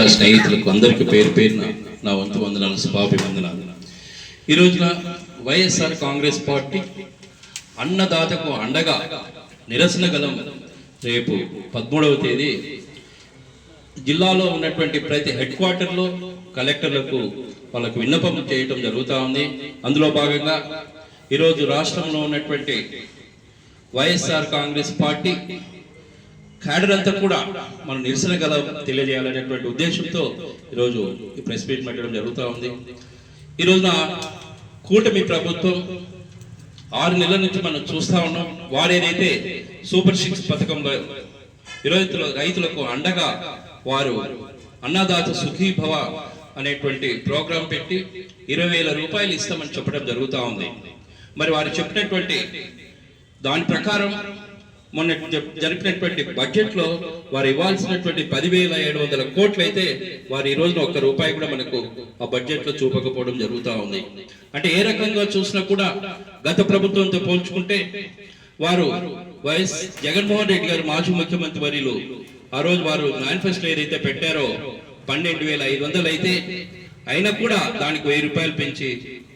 మిగతా స్నేహితులకు అందరికీ పేరు పేరున నా వంతు వందనాలు శుభాభివందనాలు. ఈ రోజున వైఎస్ఆర్ కాంగ్రెస్ పార్టీ అన్నదాతకు అండగా నిరసన గలం రేపు పదమూడవ తేదీ. జిల్లాలో ఉన్నటువంటి ప్రతి హెడ్ క్వార్టర్లో కలెక్టర్లకు వాళ్ళకు విన్నపం చేయటం జరుగుతూ ఉంది. అందులో భాగంగా ఈరోజు రాష్ట్రంలో ఉన్నటువంటి వైఎస్ఆర్ కాంగ్రెస్ పార్టీ క్యాడర్ అంతా కూడా మనం నిరసన గల తెలియజేయాలనేటువంటి ఉద్దేశంతో ఈరోజు ఈ ప్రెస్ మీట్ పెట్టడం జరుగుతూ ఉంది. ఈ రోజున కూటమి ప్రభుత్వం ఆరు నెలల నుంచి మనం చూస్తా ఉన్నాం. వారు ఏదైతే సూపర్ సిక్స్ పథకంలో రైతుల రైతులకు అండగా వారు అన్నదాత సుఖీ భవ అనేటువంటి ప్రోగ్రాం పెట్టి ఇరవై వేల రూపాయలు ఇస్తామని చెప్పడం జరుగుతూ ఉంది. మరి వారు చెప్పినటువంటి దాని ప్రకారం మొన్న జరిపినటువంటి బడ్జెట్లో వారు ఇవ్వాల్సినటువంటి పదివేల ఏడు వందల కోట్లు అయితే వారు ఈ రోజున ఒక్క రూపాయి కూడా మనకు ఆ బడ్జెట్లో చూపకపోవడం జరుగుతూ ఉంది. అంటే ఏ రకంగా చూసినా కూడా గత ప్రభుత్వంతో పోల్చుకుంటే వారు వైఎస్ జగన్మోహన్ రెడ్డి గారు మాజీ ముఖ్యమంత్రి వర్యులు ఆ రోజు వారు మేనిఫెస్టో ఏదైతే పెట్టారో పన్నెండు వేల ఐదు వందలు అయితే అయినా కూడా దానికి వెయ్యి రూపాయలు పెంచి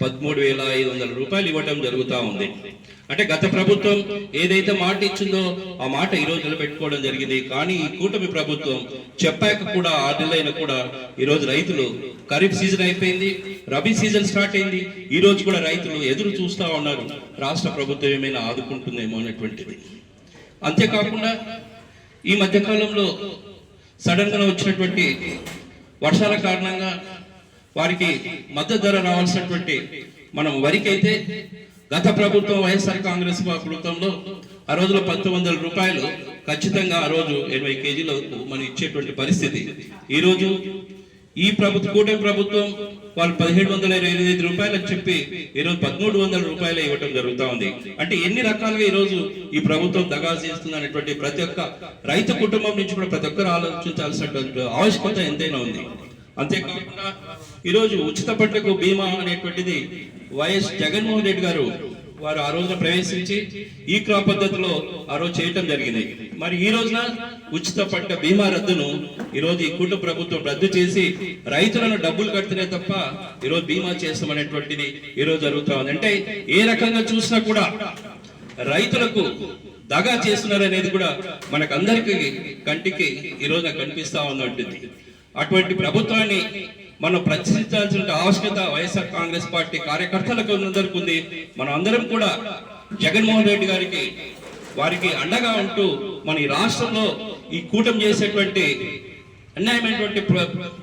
పదమూడు వేల ఐదు వందల రూపాయలు ఇవ్వటం జరుగుతూ ఉంది. అంటే గత ప్రభుత్వం ఏదైతే మాట ఇచ్చిందో ఆ మాట ఈ నిలబెట్టుకోవడం జరిగింది. కానీ ఈ కూటమి ప్రభుత్వం చెప్పాక కూడా ఆ నెలైన కూడా ఈ రోజు రైతులు ఖరీఫ్ సీజన్ అయిపోయింది రబీ సీజన్ స్టార్ట్ అయింది. ఈ రోజు కూడా రైతులు ఎదురు చూస్తా ఉన్నారు. రాష్ట్ర ప్రభుత్వం ఏమైనా ఆదుకుంటుందేమో అనేటువంటిది. అంతేకాకుండా ఈ మధ్యకాలంలో సడన్గా సడన్గా వచ్చినటువంటి వర్షాల కారణంగా వారికి మద్దతు ధర రావాల్సినటువంటి మనం వరికైతే గత ప్రభుత్వం వైఎస్ఆర్ కాంగ్రెస్ ప్రభుత్వంలో ఆ రోజులో పంతొమ్మిది వందల రూపాయలు ఖచ్చితంగా ఆ రోజు ఎనభై కేజీలకు మనం ఇచ్చేటువంటి పరిస్థితి. ఈ రోజు ఈ ప్రభుత్వ కూటమి ప్రభుత్వం వాళ్ళు పదిహేడు వందల ఇరవై ఐదు రూపాయలు అని చెప్పి ఈరోజు పదమూడు వందల రూపాయలు ఇవ్వటం జరుగుతూ ఉంది. అంటే ఎన్ని రకాలుగా ఈ రోజు ఈ ప్రభుత్వం దగా చేస్తుంది అనేటువంటి ప్రతి ఒక్క రైతు కుటుంబం నుంచి కూడా ప్రతి ఒక్కరు ఆలోచించాల్సినటువంటి ఆవశ్యకత ఎంతైనా ఉంది. అంతేకాకుండా ఈరోజు ఉచిత పంటకు బీమా అనేటువంటిది వైఎస్ జగన్మోహన్ రెడ్డి గారు వారు ఆ రోజున ప్రవేశించి ఈ క్రాప్ పద్ధతిలో ఆ రోజు చేయటం జరిగింది. మరి ఈ రోజున ఉచిత పంట బీమా రద్దును ఈ రోజు ఈ కుటుంబ ప్రభుత్వం రద్దు చేసి రైతులను డబ్బులు కడితేనే తప్ప ఈ రోజు బీమా చేస్తామనేటువంటిది ఈ రోజు జరుగుతా ఉంది. అంటే ఏ రకంగా చూసినా కూడా రైతులకు దగా చేస్తున్నారు అనేది కూడా మనకందరికి కంటికి ఈ రోజున కనిపిస్తా ఉన్నట్టుంది. అటువంటి ప్రభుత్వాన్ని మనం ప్రశ్నించాల్సిన ఆవశ్యకత వైఎస్ఆర్ కాంగ్రెస్ పార్టీ కార్యకర్తలకు అందరికీ ఉంది. మనం అందరం కూడా జగన్మోహన్ రెడ్డి గారికి వారికి అండగా ఉంటూ మన ఈ రాష్ట్రంలో ఈ కూటమి చేసేటువంటి అన్యాయమైనటువంటి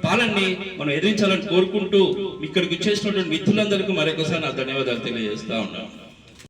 పాలనని మనం ఎదిరించాలని కోరుకుంటూ ఇక్కడికి వచ్చేసినటువంటి మిత్రులందరికీ మరొకసారి నా ధన్యవాదాలు తెలియజేస్తా ఉన్నాను.